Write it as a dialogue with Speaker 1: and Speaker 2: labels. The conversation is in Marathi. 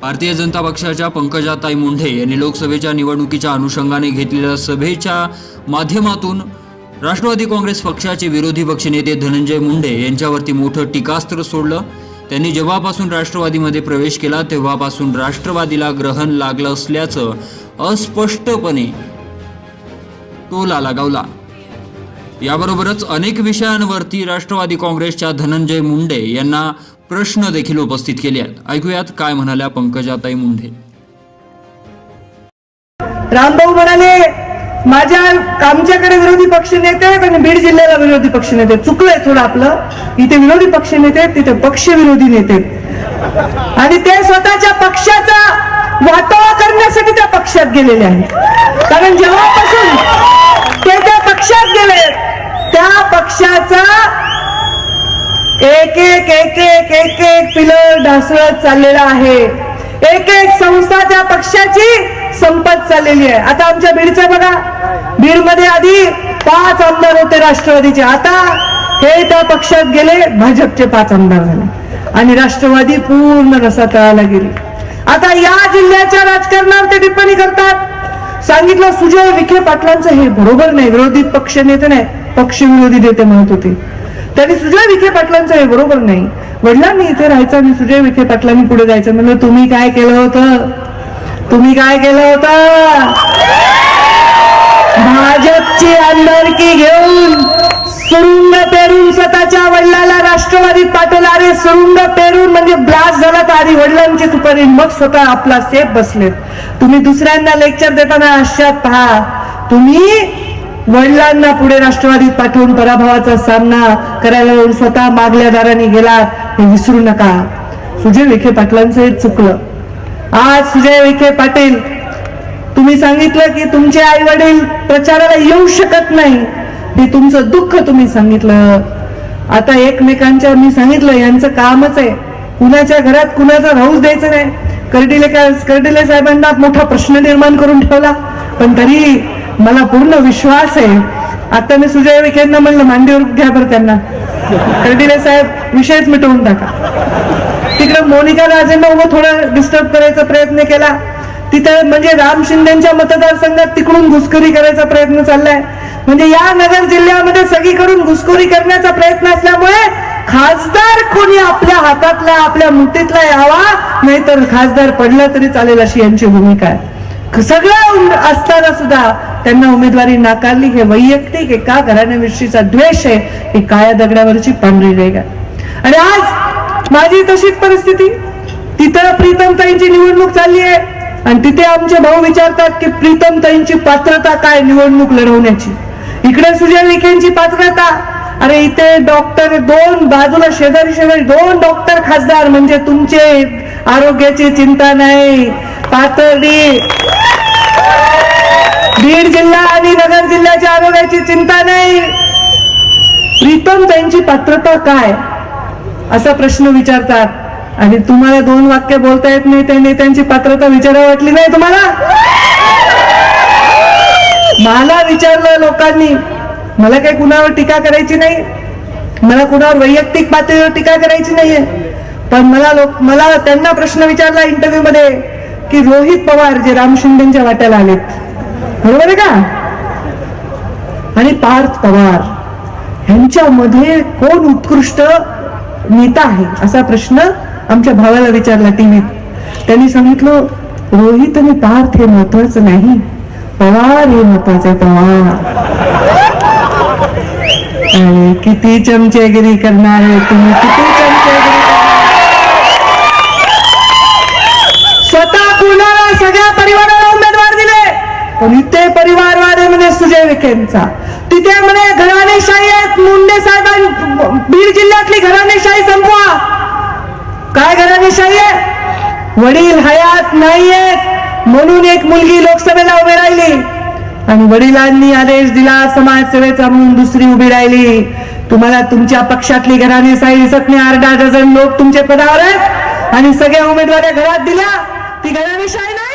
Speaker 1: भारतीय जनता पक्षाच्या पंकजाताई मुंढे यांनी लोकसभेच्या निवडणुकीच्या अनुषंगाने घेतलेल्या सभेच्या माध्यमातून राष्ट्रवादी काँग्रेस पक्षाचे विरोधी पक्षनेते धनंजय मुंडे यांच्यावरती मोठं टीकास्त्र सोडलं. त्यांनी जेव्हापासून राष्ट्रवादीमध्ये प्रवेश केला तेव्हापासून राष्ट्रवादीला ग्रहण लागलं असल्याचं अस्पष्टपणे टोला लगावला. याबरोबरच अनेक विषयांवरती राष्ट्रवादी काँग्रेसच्या धनंजय मुंडे यांना प्रश्न देखील उपस्थित केले आहेत. ऐकूयात काय म्हणाल्या पंकजाताई मुंडे
Speaker 2: रामभाऊ म्हणाले माझ्या आमच्याकडे विरोधी पक्ष नेते पण आणि बीड जिल्ह्याला विरोधी पक्ष नेते चुकलंय थोडं आपलं. इथे विरोधी पक्ष नेते तिथे पक्ष विरोधी नेते आणि ते स्वतःच्या पक्षाचा वाटोळा करण्यासाठी त्या पक्षात गेलेले आहेत. कारण जेव्हापासून ते त्या पक्षात गेले त्या पक्षाचा एक एक एक एक एक एक पिलर ढासळत चाललेला आहे. एक एक संस्था त्या पक्षाची संपत चाललेली आहे. आता आमच्या बीडचं बघा. बीडमध्ये आधी पाच आमदार होते राष्ट्रवादीचे. आता हे त्या पक्षात गेले भाजपचे पाच आमदार झाले. आणि राष्ट्रवादी पूर्ण रसा तळाला गेली. आता या जिल्ह्याच्या राजकारणावर ते टिप्पणी करतात. सांगितलं सुजय विखे पाटलांचं हे बरोबर नाही विरोधी पक्ष नेते नाही. पक्षविरोधी नेते म्हणत होते. त्यांनी सुजय विखे पाटलांचं हे बरोबर नाही. वडिलांनी इथे राहायचं आणि सुजय विखे पाटलांनी पुढे जायचं. म्हणलं तुम्ही काय केलं होतं? तुम्ही काय केलं होतं? भाजपची आमदारकी घेऊन सुरुंग पेरून स्वतःच्या वडिलाला राष्ट्रवादीत पाठवला अरे सुरुंग पेरून म्हणजे ब्लास्ट झाला तर आधी वडिलांची सुपारी. मग स्वतः आपला सेफ बसलेत. तुम्ही दुसऱ्यांना लेक्चर देताना आश्चर्यात पहा. तुम्ही वडिलांना पुढे राष्ट्रवादीत पाठवून पराभवाचा सामना करायला येऊन स्वतः मागल्या दाराने गेलात हे विसरू नका. सुजय विखे पाटलांचं हे चुकलं. आज सुजय विखे पाटील तुम्ही सांगितलं की तुमचे आई वडील प्रचाराला येऊ शकत नाही. हे तुमचं दुःख तुम्ही सांगितलं. आता एकमेकांच्या मी सांगितलं यांचं कामच आहे. कुणाच्या घरात कुणाचा राहूच द्यायचं नाही. कर्डिले का कर्डिले साहेबांना मोठा प्रश्न निर्माण करून ठेवला. पण तरी मला पूर्ण विश्वास आहे. आता मी सुजय विखेंना म्हणलं मांडीवर घ्या बरं त्यांना. कर्डिले साहेब विषयच मिटवून टाका. तिकडे मोनिका राजेंना उभं थोडं डिस्टर्ब करायचा प्रयत्न केला. तिथं म्हणजे राम शिंदेच्या मतदारसंघात तिकडून घुसखोरी करायचा प्रयत्न चाललाय. म्हणजे या नगर जिल्ह्यामध्ये सगळीकडून घुसखोरी करण्याचा प्रयत्न असल्यामुळे खासदार कोणी आपल्या हातातला आपल्या मुठीतला यावा नाहीतर खासदार पडला तरी चालेल अशी यांची भूमिका आहे. सगळं असताना सुद्धा त्यांना उमेदवारी नाकारली. हे वैयक्तिक एका घराण्याविषयीचा द्वेष आहे. ही काळ्या दगडावरची पांढरी रेगा आणि आज माझी तशीच परिस्थिती. तिथं प्रीतमताईंची निवडणूक चालली आहे. आणि तिथे आमचे भाऊ विचारतात की प्रीतमताईंची पात्रता काय निवडणूक लढवण्याची? इकडे सुजय विखेंची पात्रता. अरे इथे डॉक्टर दोन बाजूला शेजारी शेजारी दोन डॉक्टर खासदार. म्हणजे तुमचे आरोग्याची चिंता नाही. पातळी. बीड जिल्हा आणि नगर जिल्ह्याच्या आरोग्याची चिंता नाही. प्रीतम त्यांची पात्रता काय? असा प्रश्न विचारतात. आणि तुम्हाला दोन वाक्य बोलता येत नाही त्यांनी त्यांची पात्रता विचारा वाटली नाही तुम्हाला? मला विचारलं लोकांनी मला काही कुणावर टीका करायची नाही? मला कुणावर वैयक्तिक पातळीवर टीका करायची नाहीये. पण मला लोक मला त्यांना प्रश्न विचारला इंटरव्ह्यू मध्ये. की रोहित पवार जे राम शिंदेच्या वाट्याला आलेत. बरोबर आहे का? आणि पार्थ पवार ह्यांच्यामध्ये कोण उत्कृष्ट नेता आहे असा प्रश्न आमच्या भावाला विचारला टीव्हीत. त्यांनी सांगितलं रोहित आणि पार्थ हे महत्वाचं नाही पवार हे महत्वाचं आहे पवार. किती किती चमचेगिरी करणार आहे तुम्ही किती? सगळ्या परिवाराला उमेदवार दिले. पण इथे परिवारवादे म्हणजे सुजय विखेंचा तिथे म्हणे घराणेशाही आहेत. मुंडे साहेबां बीड जिल्ह्यातली घराणेशाही संपवा. काय घराणेशाही आहे? वडील हयात नाहीयेत. म्हणून एक मुलगी लोकसभेला उभी राहिली. आणि वडिलांनी आदेश दिला समाजसेवेचा म्हणून दुसरी उभी राहिली. तुम्हाला तुमच्या पक्षातली घराणेशाही दिसत नाही. अर्धा डझन लोक तुमचे पदावर आहेत. आणि सगळ्या उमेदवाऱ्या घरात दिल्या. ती घराणेशाही नाही.